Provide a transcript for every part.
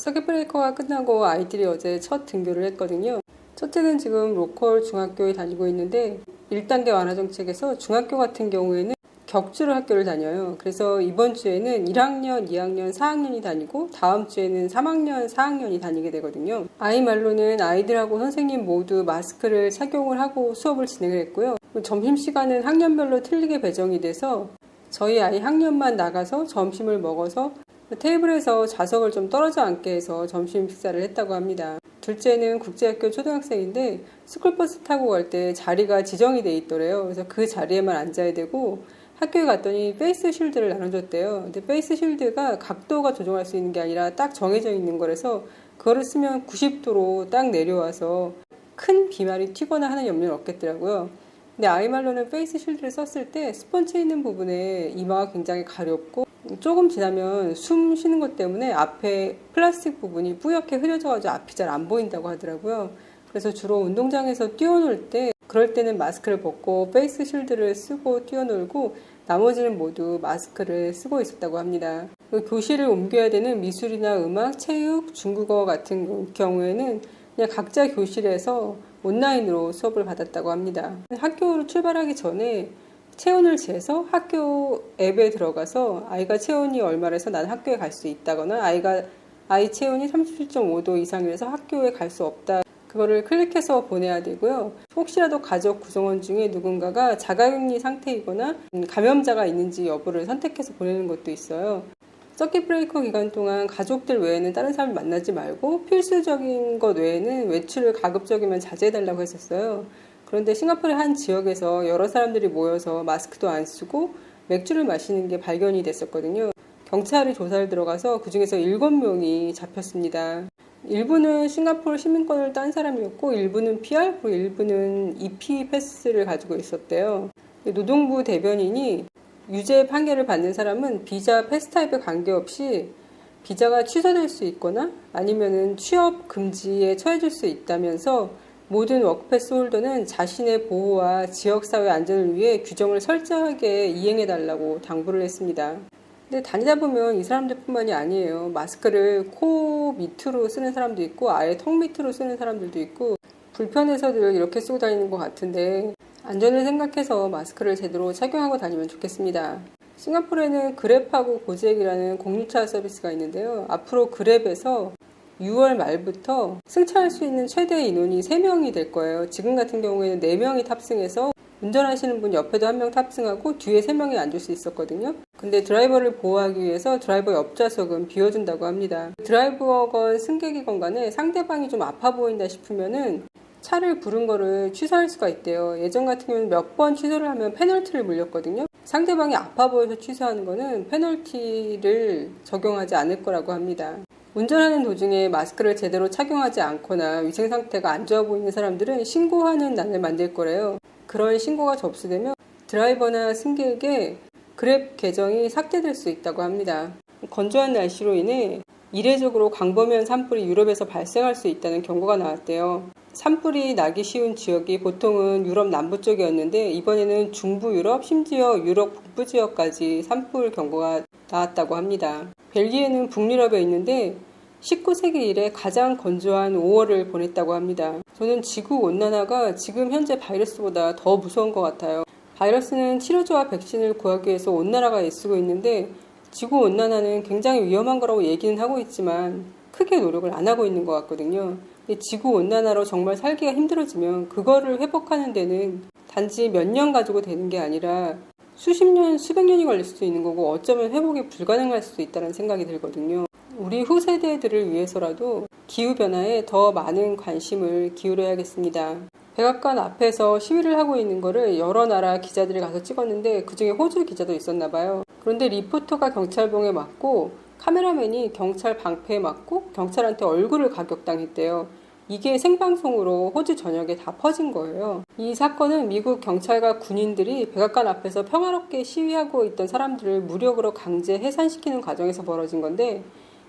서킷 브레이커가 끝나고 아이들이 어제 첫 등교를 했거든요. 첫째는 지금 로컬 중학교에 다니고 있는데 1단계 완화 정책에서 중학교 같은 경우에는 격주로 학교를 다녀요. 그래서 이번 주에는 1학년, 2학년, 4학년이 다니고 다음 주에는 3학년, 4학년이 다니게 되거든요. 아이 말로는 아이들하고 선생님 모두 마스크를 착용을 하고 수업을 진행을 했고요. 점심시간은 학년별로 틀리게 배정이 돼서 저희 아이 학년만 나가서 점심을 먹어서 테이블에서 좌석을 좀 떨어져 앉게 해서 점심 식사를 했다고 합니다. 둘째는 국제학교 초등학생인데 스쿨버스 타고 갈 때 자리가 지정이 돼 있더래요. 그래서 그 자리에만 앉아야 되고 학교에 갔더니 페이스 쉴드를 나눠줬대요. 근데 페이스 쉴드가 각도가 조정할 수 있는 게 아니라 딱 정해져 있는 거라서 그거를 쓰면 90도로 딱 내려와서 큰 비말이 튀거나 하는 염려는 없겠더라고요. 근데 아이 말로는 페이스 쉴드를 썼을 때 스펀지 있는 부분에 이마가 굉장히 가렵고 조금 지나면 숨 쉬는 것 때문에 앞에 플라스틱 부분이 뿌옇게 흐려져가지고 앞이 잘 안 보인다고 하더라고요. 그래서 주로 운동장에서 뛰어놀 때 그럴 때는 마스크를 벗고 페이스 쉴드를 쓰고 뛰어놀고 나머지는 모두 마스크를 쓰고 있었다고 합니다. 그 교실을 옮겨야 되는 미술이나 음악, 체육, 중국어 같은 경우에는 그냥 각자 교실에서 온라인으로 수업을 받았다고 합니다. 학교로 출발하기 전에 체온을 재서 학교 앱에 들어가서 아이가 체온이 얼마라서 난 학교에 갈 수 있다거나 아이가 아이 체온이 37.5도 이상이라서 학교에 갈 수 없다. 그거를 클릭해서 보내야 되고요. 혹시라도 가족 구성원 중에 누군가가 자가격리 상태이거나 감염자가 있는지 여부를 선택해서 보내는 것도 있어요. 서킷 브레이커 기간 동안 가족들 외에는 다른 사람 만나지 말고 필수적인 것 외에는 외출을 가급적이면 자제해달라고 했었어요. 그런데 싱가포르의 한 지역에서 여러 사람들이 모여서 마스크도 안 쓰고 맥주를 마시는 게 발견이 됐었거든요. 경찰이 조사를 들어가서 그 중에서 7명이 잡혔습니다. 일부는 싱가포르 시민권을 딴 사람이었고 일부는 PR 그리고 일부는 EP 패스를 가지고 있었대요. 노동부 대변인이 유죄 판결을 받는 사람은 비자 패스 타입에 관계없이 비자가 취소될 수 있거나 아니면은 취업 금지에 처해질 수 있다면서 모든 워크패스 홀더는 자신의 보호와 지역사회 안전을 위해 규정을 철저하게 이행해달라고 당부를 했습니다. 근데 다니다 보면 이 사람들뿐만이 아니에요. 마스크를 코 밑으로 쓰는 사람도 있고 아예 턱 밑으로 쓰는 사람들도 있고 불편해서들 이렇게 쓰고 다니는 것 같은데 안전을 생각해서 마스크를 제대로 착용하고 다니면 좋겠습니다. 싱가포르에는 그랩하고 고잭이라는 공유차 서비스가 있는데요. 앞으로 그랩에서 6월 말부터 승차할 수 있는 최대 인원이 3명이 될 거예요. 지금 같은 경우에는 4명이 탑승해서 운전하시는 분 옆에도 한 명 탑승하고 뒤에 3명이 앉을 수 있었거든요. 근데 드라이버를 보호하기 위해서 드라이버 옆좌석은 비워준다고 합니다. 드라이버건 승객이건 간에 상대방이 좀 아파 보인다 싶으면은 차를 부른 거를 취소할 수가 있대요. 예전 같은 경우는 몇 번 취소를 하면 페널티를 물렸거든요. 상대방이 아파 보여서 취소하는 거는 페널티를 적용하지 않을 거라고 합니다. 운전하는 도중에 마스크를 제대로 착용하지 않거나 위생 상태가 안 좋아 보이는 사람들은 신고하는 난을 만들 거래요. 그런 신고가 접수되면 드라이버나 승객에게 그랩 계정이 삭제될 수 있다고 합니다. 건조한 날씨로 인해 이례적으로 광범위한 산불이 유럽에서 발생할 수 있다는 경고가 나왔대요. 산불이 나기 쉬운 지역이 보통은 유럽 남부 쪽이었는데 이번에는 중부 유럽 심지어 유럽 북부 지역까지 산불 경고가 나왔다고 합니다. 벨기에는 북유럽에 있는데 19세기 이래 가장 건조한 5월을 보냈다고 합니다. 저는 지구 온난화가 지금 현재 바이러스보다 더 무서운 것 같아요. 바이러스는 치료제와 백신을 구하기 위해서 온난화가 애쓰고 있는데 지구 온난화는 굉장히 위험한 거라고 얘기는 하고 있지만 크게 노력을 안 하고 있는 것 같거든요. 지구 온난화로 정말 살기가 힘들어지면 그거를 회복하는 데는 단지 몇 년 가지고 되는 게 아니라 수십 년, 수백 년이 걸릴 수도 있는 거고 어쩌면 회복이 불가능할 수도 있다는 생각이 들거든요. 우리 후세대들을 위해서라도 기후변화에 더 많은 관심을 기울여야겠습니다. 백악관 앞에서 시위를 하고 있는 거를 여러 나라 기자들이 가서 찍었는데 그 중에 호주 기자도 있었나 봐요. 그런데 리포터가 경찰봉에 맞고 카메라맨이 경찰 방패에 맞고 경찰한테 얼굴을 가격당했대요. 이게 생방송으로 호주 전역에 다 퍼진 거예요. 이 사건은 미국 경찰과 군인들이 백악관 앞에서 평화롭게 시위하고 있던 사람들을 무력으로 강제 해산시키는 과정에서 벌어진 건데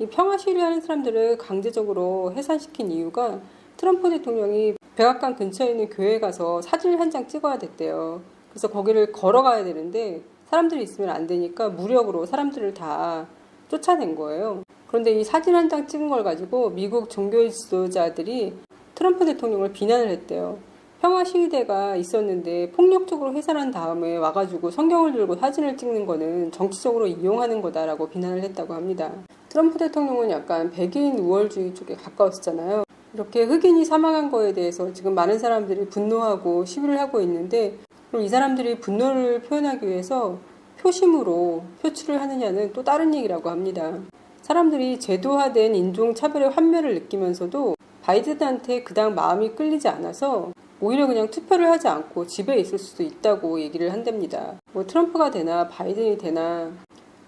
이 평화 시위하는 사람들을 강제적으로 해산시킨 이유가 트럼프 대통령이 백악관 근처에 있는 교회에 가서 사진을 한 장 찍어야 됐대요. 그래서 거기를 걸어가야 되는데 사람들이 있으면 안 되니까 무력으로 사람들을 다 쫓아낸 거예요. 그런데 이 사진 한 장 찍은 걸 가지고 미국 종교 지도자들이 트럼프 대통령을 비난을 했대요. 평화 시위대가 있었는데 폭력적으로 해산한 다음에 와가지고 성경을 들고 사진을 찍는 거는 정치적으로 이용하는 거다라고 비난을 했다고 합니다. 트럼프 대통령은 약간 백인 우월주의 쪽에 가까웠었잖아요. 이렇게 흑인이 사망한 거에 대해서 지금 많은 사람들이 분노하고 시위를 하고 있는데 그럼 이 사람들이 분노를 표현하기 위해서 표심으로 표출을 하느냐는 또 다른 얘기라고 합니다. 사람들이 제도화된 인종차별의 환멸을 느끼면서도 바이든한테 그닥 마음이 끌리지 않아서 오히려 그냥 투표를 하지 않고 집에 있을 수도 있다고 얘기를 한답니다. 뭐 트럼프가 되나 바이든이 되나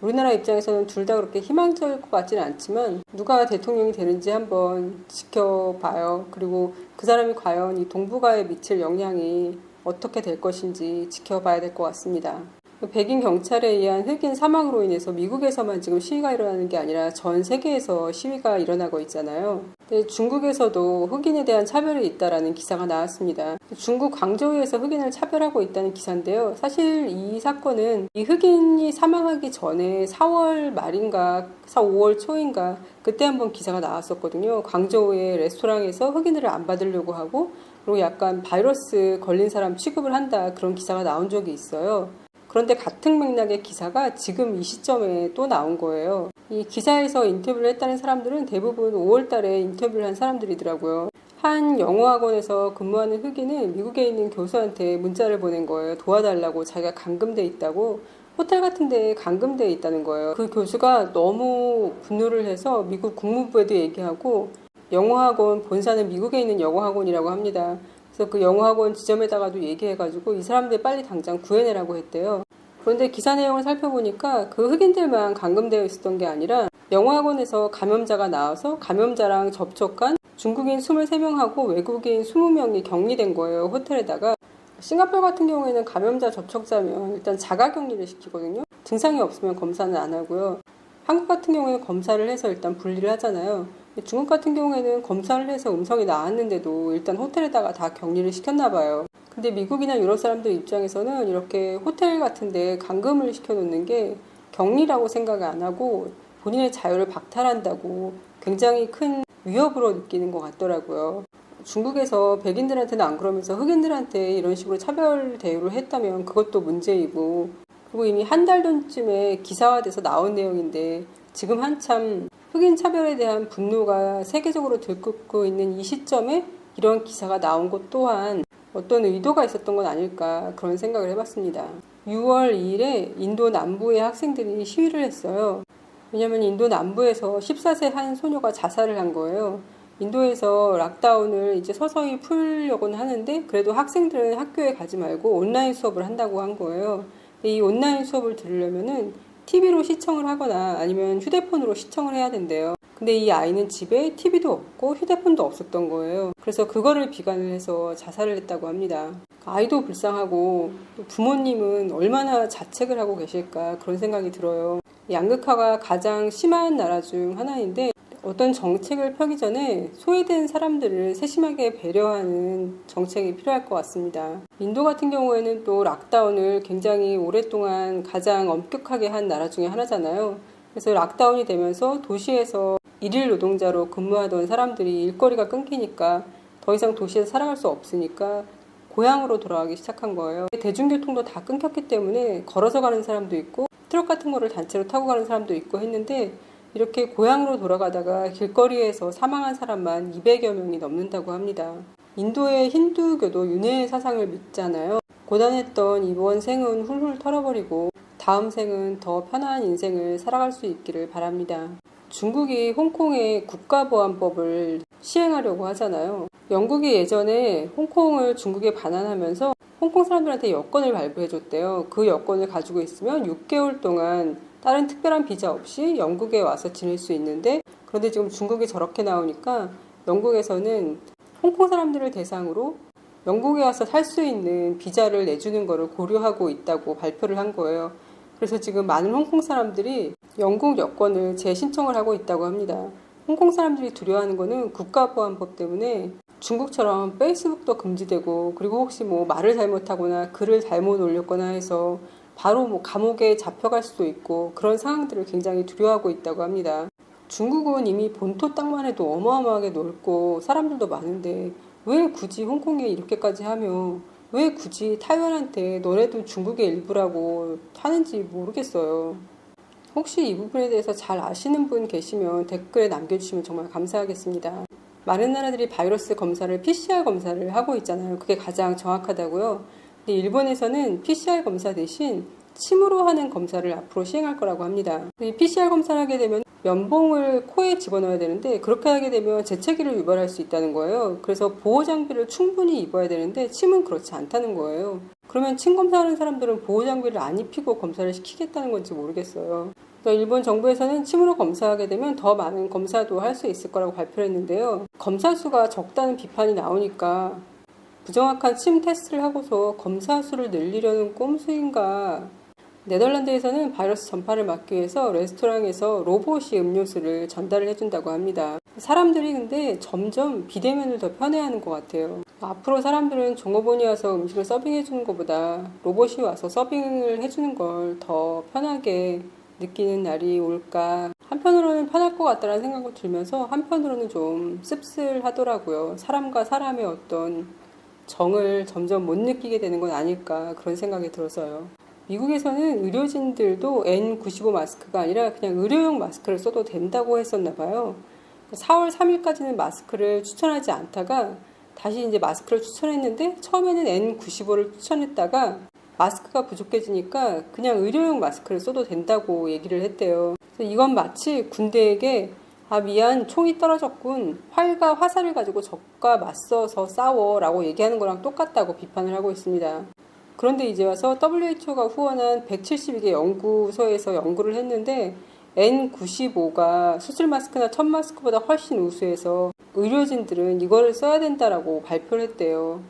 우리나라 입장에서는 둘 다 그렇게 희망적일 것 같지는 않지만 누가 대통령이 되는지 한번 지켜봐요. 그리고 그 사람이 과연 이 동북아에 미칠 영향이 어떻게 될 것인지 지켜봐야 될 것 같습니다. 백인 경찰에 의한 흑인 사망으로 인해서 미국에서만 지금 시위가 일어나는 게 아니라 전 세계에서 시위가 일어나고 있잖아요. 근데 중국에서도 흑인에 대한 차별이 있다라는 기사가 나왔습니다. 중국 광저우에서 흑인을 차별하고 있다는 기사인데요. 사실 이 사건은 이 흑인이 사망하기 전에 4월 말인가 4, 5월 초인가 그때 한번 기사가 나왔었거든요. 광저우의 레스토랑에서 흑인들을 안 받으려고 하고 그리고 약간 바이러스 걸린 사람 취급을 한다 그런 기사가 나온 적이 있어요. 그런데 같은 맥락의 기사가 지금 이 시점에 또 나온 거예요. 이 기사에서 인터뷰를 했다는 사람들은 대부분 5월 달에 인터뷰를 한 사람들이더라고요. 한 영어학원에서 근무하는 흑인은 미국에 있는 교수한테 문자를 보낸 거예요. 도와달라고 자기가 감금돼 있다고. 호텔 같은 데에 감금돼 있다는 거예요. 그 교수가 너무 분노를 해서 미국 국무부에도 얘기하고 영어학원 본사는 미국에 있는 영어학원이라고 합니다. 그래서 그 영어학원 지점에다가도 얘기해가지고 이 사람들 빨리 당장 구해내라고 했대요. 그런데 기사 내용을 살펴보니까 그 흑인들만 감금되어 있었던 게 아니라 영어학원에서 감염자가 나와서 감염자랑 접촉한 중국인 23명하고 외국인 20명이 격리된 거예요, 호텔에다가. 싱가포르 같은 경우에는 감염자 접촉자면 일단 자가 격리를 시키거든요. 증상이 없으면 검사는 안 하고요. 한국 같은 경우에는 검사를 해서 일단 분리를 하잖아요. 중국 같은 경우에는 검사를 해서 음성이 나왔는데도 일단 호텔에다가 다 격리를 시켰나 봐요. 근데 미국이나 유럽 사람들 입장에서는 이렇게 호텔 같은데 감금을 시켜놓는 게 격리라고 생각을 안 하고 본인의 자유를 박탈한다고 굉장히 큰 위협으로 느끼는 것 같더라고요. 중국에서 백인들한테는 안 그러면서 흑인들한테 이런 식으로 차별 대우를 했다면 그것도 문제이고 그리고 이미 한 달 전쯤에 기사화돼서 나온 내용인데 지금 한참 흑인 차별에 대한 분노가 세계적으로 들끓고 있는 이 시점에 이런 기사가 나온 것 또한 어떤 의도가 있었던 건 아닐까 그런 생각을 해봤습니다. 6월 2일에 인도 남부의 학생들이 시위를 했어요. 왜냐하면 인도 남부에서 14세 한 소녀가 자살을 한 거예요. 인도에서 락다운을 이제 서서히 풀려고는 하는데 그래도 학생들은 학교에 가지 말고 온라인 수업을 한다고 한 거예요. 이 온라인 수업을 들으려면은 TV로 시청을 하거나 아니면 휴대폰으로 시청을 해야 된대요. 근데 이 아이는 집에 TV도 없고 휴대폰도 없었던 거예요. 그래서 그거를 비관을 해서 자살을 했다고 합니다. 아이도 불쌍하고 부모님은 얼마나 자책을 하고 계실까 그런 생각이 들어요. 양극화가 가장 심한 나라 중 하나인데 어떤 정책을 펴기 전에 소외된 사람들을 세심하게 배려하는 정책이 필요할 것 같습니다. 인도 같은 경우에는 또 락다운을 굉장히 오랫동안 가장 엄격하게 한 나라 중에 하나잖아요. 그래서 락다운이 되면서 도시에서 일일 노동자로 근무하던 사람들이 일거리가 끊기니까 더 이상 도시에서 살아갈 수 없으니까 고향으로 돌아가기 시작한 거예요. 대중교통도 다 끊겼기 때문에 걸어서 가는 사람도 있고 트럭 같은 거를 단체로 타고 가는 사람도 있고 했는데 이렇게 고향으로 돌아가다가 길거리에서 사망한 사람만 200여 명이 넘는다고 합니다. 인도의 힌두교도 윤회의 사상을 믿잖아요. 고단했던 이번 생은 훌훌 털어버리고 다음 생은 더 편안한 인생을 살아갈 수 있기를 바랍니다. 중국이 홍콩의 국가보안법을 시행하려고 하잖아요. 영국이 예전에 홍콩을 중국에 반환하면서 홍콩 사람들한테 여권을 발부해줬대요. 그 여권을 가지고 있으면 6개월 동안 다른 특별한 비자 없이 영국에 와서 지낼 수 있는데 그런데 지금 중국이 저렇게 나오니까 영국에서는 홍콩 사람들을 대상으로 영국에 와서 살 수 있는 비자를 내주는 것을 고려하고 있다고 발표를 한 거예요. 그래서 지금 많은 홍콩 사람들이 영국 여권을 재신청을 하고 있다고 합니다. 홍콩 사람들이 두려워하는 거는 국가보안법 때문에 중국처럼 페이스북도 금지되고 그리고 혹시 뭐 말을 잘못하거나 글을 잘못 올렸거나 해서 바로 뭐 감옥에 잡혀갈 수도 있고 그런 상황들을 굉장히 두려워하고 있다고 합니다. 중국은 이미 본토 땅만 해도 어마어마하게 넓고 사람들도 많은데 왜 굳이 홍콩에 이렇게까지 하며 왜 굳이 타이완한테 너네도 중국의 일부라고 하는지 모르겠어요. 혹시 이 부분에 대해서 잘 아시는 분 계시면 댓글에 남겨주시면 정말 감사하겠습니다. 많은 나라들이 바이러스 검사를 PCR 검사를 하고 있잖아요. 그게 가장 정확하다고요. 근데 일본에서는 PCR 검사 대신 침으로 하는 검사를 앞으로 시행할 거라고 합니다. 이 PCR 검사를 하게 되면 면봉을 코에 집어넣어야 되는데 그렇게 하게 되면 재채기를 유발할 수 있다는 거예요. 그래서 보호 장비를 충분히 입어야 되는데 침은 그렇지 않다는 거예요. 그러면 침 검사하는 사람들은 보호 장비를 안 입히고 검사를 시키겠다는 건지 모르겠어요. 일본 정부에서는 침으로 검사하게 되면 더 많은 검사도 할 수 있을 거라고 발표를 했는데요. 검사 수가 적다는 비판이 나오니까 부정확한 침 테스트를 하고서 검사 수를 늘리려는 꼼수인가 네덜란드에서는 바이러스 전파를 막기 위해서 레스토랑에서 로봇이 음료수를 전달을 해준다고 합니다. 사람들이 근데 점점 비대면을 더 편해하는 것 같아요. 앞으로 사람들은 종업원이 와서 음식을 서빙해주는 것보다 로봇이 와서 서빙을 해주는 걸 더 편하게 느끼는 날이 올까. 한편으로는 편할 것 같다는 생각이 들면서 한편으로는 좀 씁쓸하더라고요. 사람과 사람의 어떤 정을 점점 못 느끼게 되는 건 아닐까 그런 생각이 들어서요. 미국에서는 의료진들도 N95 마스크가 아니라 그냥 의료용 마스크를 써도 된다고 했었나 봐요. 4월 3일까지는 마스크를 추천하지 않다가 다시 이제 마스크를 추천했는데 처음에는 N95를 추천했다가 마스크가 부족해지니까 그냥 의료용 마스크를 써도 된다고 얘기를 했대요. 그래서 이건 마치 군대에게 아 미안 총이 떨어졌군 활과 화살을 가지고 적과 맞서서 싸워라고 얘기하는 거랑 똑같다고 비판을 하고 있습니다. 그런데 이제 와서 WHO가 후원한 172개 연구소에서 연구를 했는데 N95가 수술 마스크나 천 마스크보다 훨씬 우수해서 의료진들은 이거를 써야 된다라고 발표를 했대요.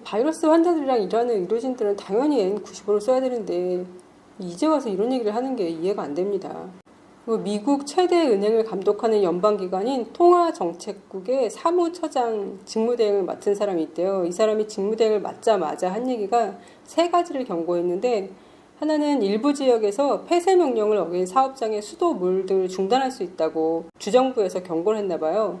바이러스 환자들이랑 일하는 의료진들은 당연히 N95를 써야 되는데 이제 와서 이런 얘기를 하는 게 이해가 안 됩니다. 미국 최대 은행을 감독하는 연방기관인 통화정책국의 사무처장 직무대행을 맡은 사람이 있대요. 이 사람이 직무대행을 맡자마자 한 얘기가 세 가지를 경고했는데 하나는 일부 지역에서 폐쇄 명령을 어긴 사업장의 수도 물 등을 중단할 수 있다고 주정부에서 경고를 했나 봐요.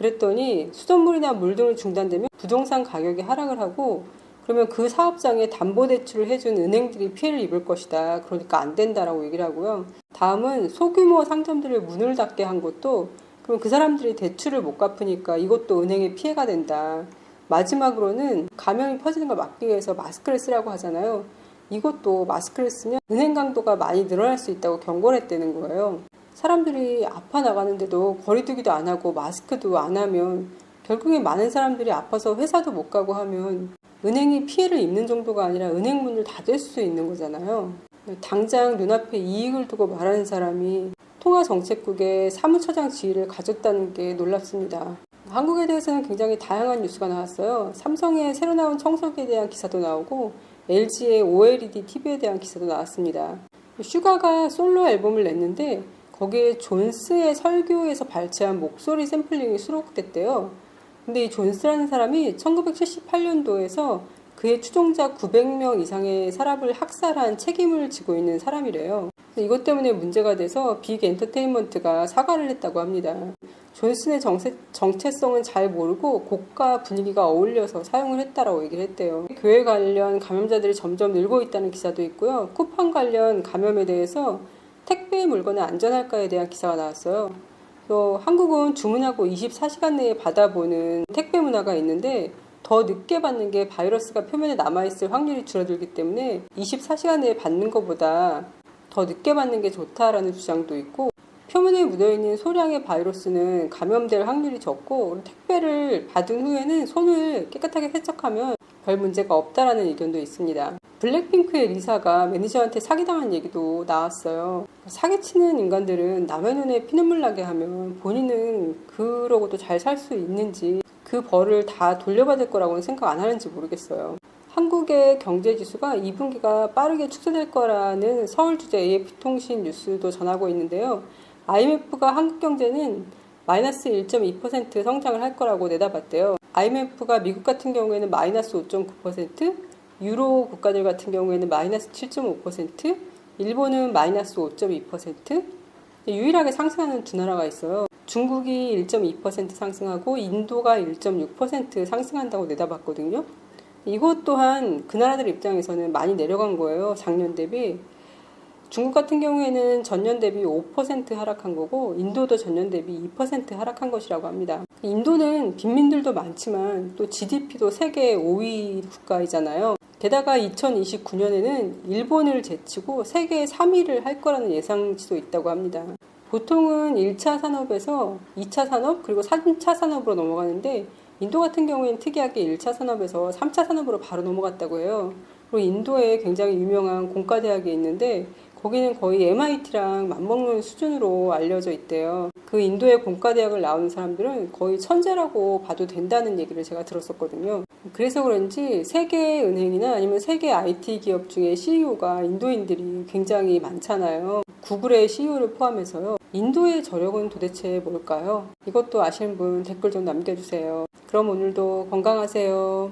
그랬더니 수돗물이나 물 등을 중단되면 부동산 가격이 하락을 하고 그러면 그 사업장에 담보대출을 해준 은행들이 피해를 입을 것이다. 그러니까 안 된다라고 얘기를 하고요. 다음은 소규모 상점들을 문을 닫게 한 것도 그럼 그 사람들이 대출을 못 갚으니까 이것도 은행에 피해가 된다. 마지막으로는 감염이 퍼지는 걸 막기 위해서 마스크를 쓰라고 하잖아요. 이것도 마스크를 쓰면 은행 강도가 많이 늘어날 수 있다고 경고를 했다는 거예요. 사람들이 아파 나가는데도 거리두기도 안 하고 마스크도 안 하면 결국에 많은 사람들이 아파서 회사도 못 가고 하면 은행이 피해를 입는 정도가 아니라 은행 문을 닫을 수 있는 거잖아요. 당장 눈앞에 이익을 두고 말하는 사람이 통화정책국의 사무처장 지위를 가졌다는 게 놀랍습니다. 한국에 대해서는 굉장히 다양한 뉴스가 나왔어요. 삼성의 새로 나온 청소기에 대한 기사도 나오고 LG의 OLED TV에 대한 기사도 나왔습니다. 슈가가 솔로 앨범을 냈는데 거기에 존스의 설교에서 발췌한 목소리 샘플링이 수록됐대요. 근데 이 존스라는 사람이 1978년도에서 그의 추종자 900명 이상의 사람을 학살한 책임을 지고 있는 사람이래요. 이것 때문에 문제가 돼서 빅 엔터테인먼트가 사과를 했다고 합니다. 존슨의 정세, 정체성은 잘 모르고 곡과 분위기가 어울려서 사용을 했다라고 얘기를 했대요. 교회 관련 감염자들이 점점 늘고 있다는 기사도 있고요. 쿠팡 관련 감염에 대해서 택배 물건은 안전할까에 대한 기사가 나왔어요. 또 한국은 주문하고 24시간 내에 받아보는 택배 문화가 있는데 더 늦게 받는 게 바이러스가 표면에 남아있을 확률이 줄어들기 때문에 24시간 내에 받는 것보다 더 늦게 받는 게 좋다라는 주장도 있고 표면에 묻어있는 소량의 바이러스는 감염될 확률이 적고 택배를 받은 후에는 손을 깨끗하게 세척하면 별 문제가 없다라는 의견도 있습니다. 블랙핑크의 리사가 매니저한테 사기당한 얘기도 나왔어요. 사기치는 인간들은 남의 눈에 피눈물 나게 하면 본인은 그러고도 잘 살 수 있는지 그 벌을 다 돌려받을 거라고는 생각 안 하는지 모르겠어요. 한국의 경제 지수가 2분기가 빠르게 축소될 거라는 서울 주재 AF통신 뉴스도 전하고 있는데요. IMF가 한국 경제는 마이너스 1.2% 성장을 할 거라고 내다봤대요. IMF가 미국 같은 경우에는 마이너스 5.9%, 유로 국가들 같은 경우에는 마이너스 7.5%, 일본은 마이너스 5.2%, 유일하게 상승하는 두 나라가 있어요. 중국이 1.2% 상승하고 인도가 1.6% 상승한다고 내다봤거든요. 이것 또한 그 나라들 입장에서는 많이 내려간 거예요. 작년 대비. 중국 같은 경우에는 전년 대비 5% 하락한 거고 인도도 전년 대비 2% 하락한 것이라고 합니다. 인도는 빈민들도 많지만 또 GDP도 세계 5위 국가이잖아요. 게다가 2029년에는 일본을 제치고 세계 3위를 할 거라는 예상치도 있다고 합니다. 보통은 1차 산업에서 2차 산업 그리고 3차 산업으로 넘어가는데 인도 같은 경우에는 특이하게 1차 산업에서 3차 산업으로 바로 넘어갔다고 해요. 그리고 인도에 굉장히 유명한 공과대학이 있는데 거기는 거의 MIT랑 맞먹는 수준으로 알려져 있대요. 그 인도의 공과대학을 나오는 사람들은 거의 천재라고 봐도 된다는 얘기를 제가 들었었거든요. 그래서 그런지 세계 은행이나 아니면 세계 IT 기업 중에 CEO가 인도인들이 굉장히 많잖아요. 구글의 CEO를 포함해서요. 인도의 저력은 도대체 뭘까요? 이것도 아시는 분 댓글 좀 남겨주세요. 그럼 오늘도 건강하세요.